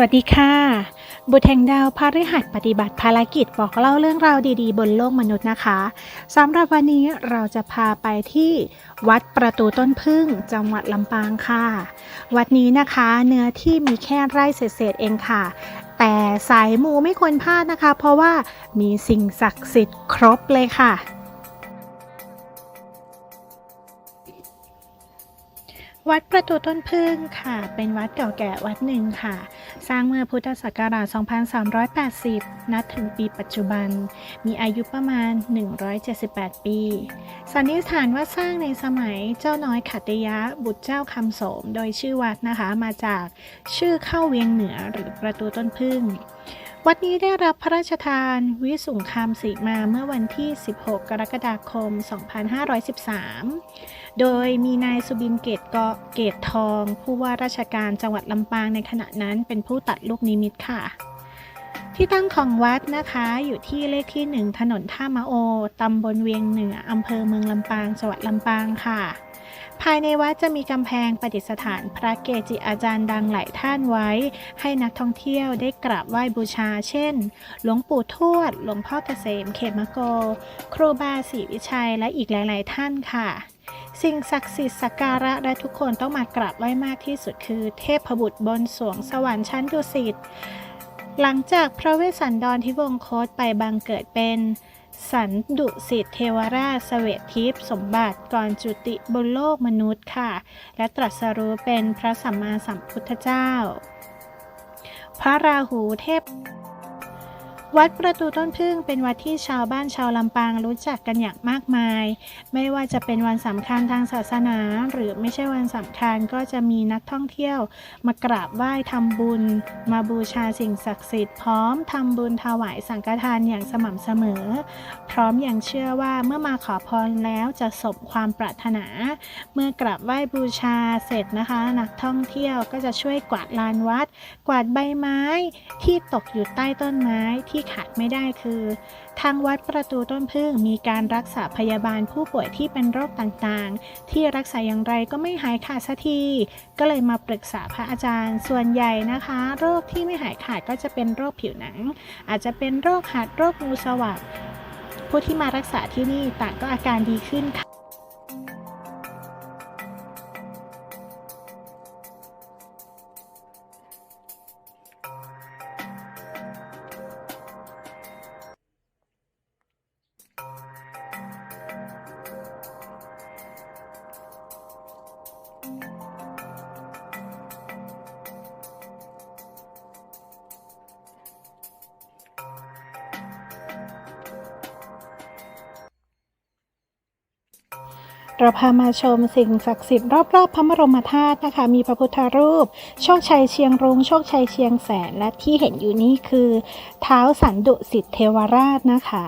วัสดีค่ะ บุตรแห่งดาวพฤหัสปฏิบัติภารกิจบอกเล่าเรื่องราวดีๆ บนโลกมนุษย์นะคะสำหรับวันนี้เราจะพาไปที่วัดประตูต้นพึ่งจังหวัดลำปางค่ะ วัดนี้นะคะเนื้อที่มีแค่ไร่เศษๆเองค่ะ แต่สายมูไม่ควรพลาดนะคะ เพราะว่ามีสิ่งศักดิ์สิทธิ์ครบเลยค่ะ วัดประตูต้นพึ่งค่ะ เป็นวัดเก่าแก่วัดหนึ่งค่ะ สร้างเมื่อพุทธศักราช 2380 นับถึงปีปัจจุบัน มีอายุประมาณ 178 ปี สันนิษฐานว่าสร้างในสมัยเจ้าน้อยขัตยะบุตรเจ้าคำโสม โดยชื่อวัดนะคะ มาจากชื่อเข้าเวียงเหนือหรือประตูต้นพึ่ง วัดนี้ได้รับพระราชทานวิสุงคามสีมาเมื่อวันที่ 16 กรกฎาคม 2513 โดยมีนายสุบินเกตเกาะเกตทอง ผู้ว่าราชการจังหวัดลำปางในขณะนั้นเป็นผู้ตัดลูกนิมิตค่ะ ที่ตั้งของวัดนะคะอยู่ที่เลขที่ 1 ถนนท่ามะโอ ตำบลเวียงเหนืออำเภอเมืองลำปาง จังหวัดลำปางค่ะายในวัดจะมีกำแพงประดิษฐานพระเกจิอาจารย์ดังหลายท่านไว้ ให้นักท่องเที่ยวได้กราบไหว้บูชา เช่น หลวงปู่ทวด หลวงพ่อเกษม เขมโก ครูบาศรีวิชัย และอีกหลาย ๆ ท่านค่ะ สิ่งศักดิ์สิทธิ์สักการะและทุกคนต้องมากราบไหว้มากที่สุดคือ เทพบุตรบนสวงสวรรค์ชั้นดุสิตหลังจากพระเวสสันดรที่วงโคตไปบังเกิดเป็น สันดุสิตเทวราชเสวทิพย์สมบัติก่อนจุติบนโลกมนุษย์ค่ะ และตรัสรู้เป็นพระสัมมาสัมพุทธเจ้า พระราหูเทพ วัดประตูต้นพึ่งเป็นวัดที่ชาวบ้านชาวลำปางรู้จักกันอย่างมากมาย ไม่ว่าจะเป็นวันสำคัญทางศาสนา หรือไม่ใช่วันสำคัญก็จะมีนักท่องเที่ยว มากราบไหว้ทำบุญ มาบูชาสิ่งศักดิ์สิทธิ์พร้อมทำบุญถวายสังฆทานอย่างสม่ำเสมอ พร้อมอย่างเชื่อว่าเมื่อมาขอพรแล้วจะสมความปรารถนา เมื่อกราบไหว้บูชาเสร็จนะคะ นักท่องเที่ยวก็จะช่วยกวาดลานวัด กวาดใบไม้ที่ตกอยู่ใต้ต้นไม้ที่ขาดไม่ได้คือ ทางวัดประตูต้นพึ่งมีการรักษาพยาบาลผู้ป่วยที่เป็นโรคต่างๆ ที่รักษาอย่างไรก็ไม่หายขาดสักที ก็เลยมาปรึกษาพระอาจารย์ ส่วนใหญ่นะคะ โรคที่ไม่หายขาดก็จะเป็นโรคผิวหนัง อาจจะเป็นโรคหัดโรคงูสวัสดผู้ที่มารักษาที่นี่ต่างก็อาการดีขึ้นค่ะ เราพามาชมสิ่งศักดิ์สิทธิ์รอบๆ พระบรมธาตุนะคะ มีพระพุทธรูป โชคชัยเชียงรุงโชคชัยเชียงแสน และที่เห็นอยู่นี้คือ เท้าสันดุสิทธิเทวราชนะคะ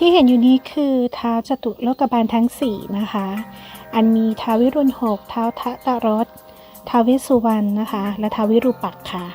ที่เห็นอยู่นี้คือเท้าจตุโลกบาลทั้ง 4 นะคะ อันมีท้าววิรุณหกท้าวทะตรสท้าวเวสุวรรณนะคะ และท้าววิรูปักค่ะ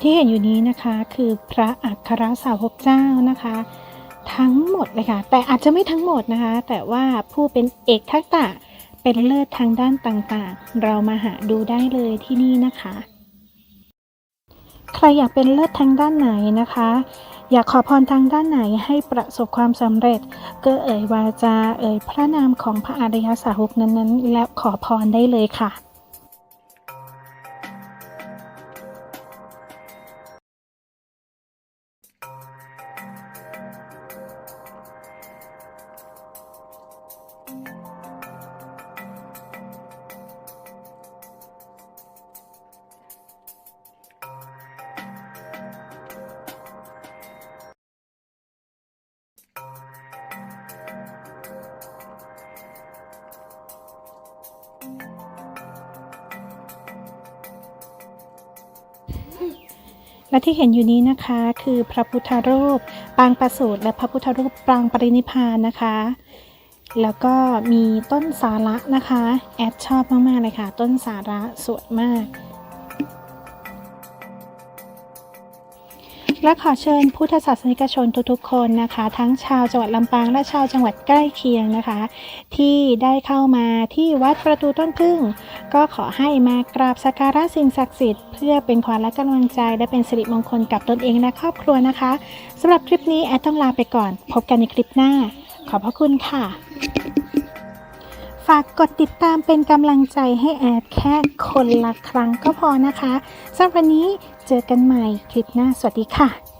ที่เห็นอยู่นี้นะคะคือพระอัครสาวกเจ้านะคะ ทั้งหมดเลยค่ะ แต่อาจจะไม่ทั้งหมดนะคะ แต่ว่าผู้เป็นเอกทักษะเป็นเลิศทางด้านต่างๆ เรามาหาดูได้เลยที่นี่นะคะ ใครอยากเป็นเลิศทางด้านไหนนะคะ อยากขอพรทางด้านไหนให้ประสบความสำเร็จ ก็เอ่ยวาจาเอ่ยพระนามของพระอริยสาวกนั้นๆ แล้วขอพรได้เลยค่ะ และที่เห็นอยู่นี้นะคะ คือพระพุทธรูปปางประสูติและพระพุทธรูปปางปรินิพานนะคะ แล้วก็มีต้นสาระนะคะ แอดชอบมากๆเลยค่ะ ต้นสาระสวยมาก และขอเชิญพุทธศาสนิกชนทุกๆคนนะคะ ทั้งชาวจังหวัดลำปางและชาวจังหวัดใกล้เคียงนะคะ ที่ได้เข้ามาที่วัดประตูต้นพึ่ง ก็ขอให้มากราบสักการะสิ่งศักดิ์สิทธิ์เพื่อเป็นขวัญและกำลังใจและเป็นสิริมงคลกับตนเองและครอบครัวนะคะสำหรับคลิปนี้แอดต้องลาไปก่อน พบกันในคลิปหน้า ขอบพระคุณค่ะ ฝากกดติดตามเป็นกำลังใจให้แอดแค่คนละครั้งก็พอนะคะสำหรับวันนี้เจอกันใหม่คลิปหน้าสวัสดีค่ะ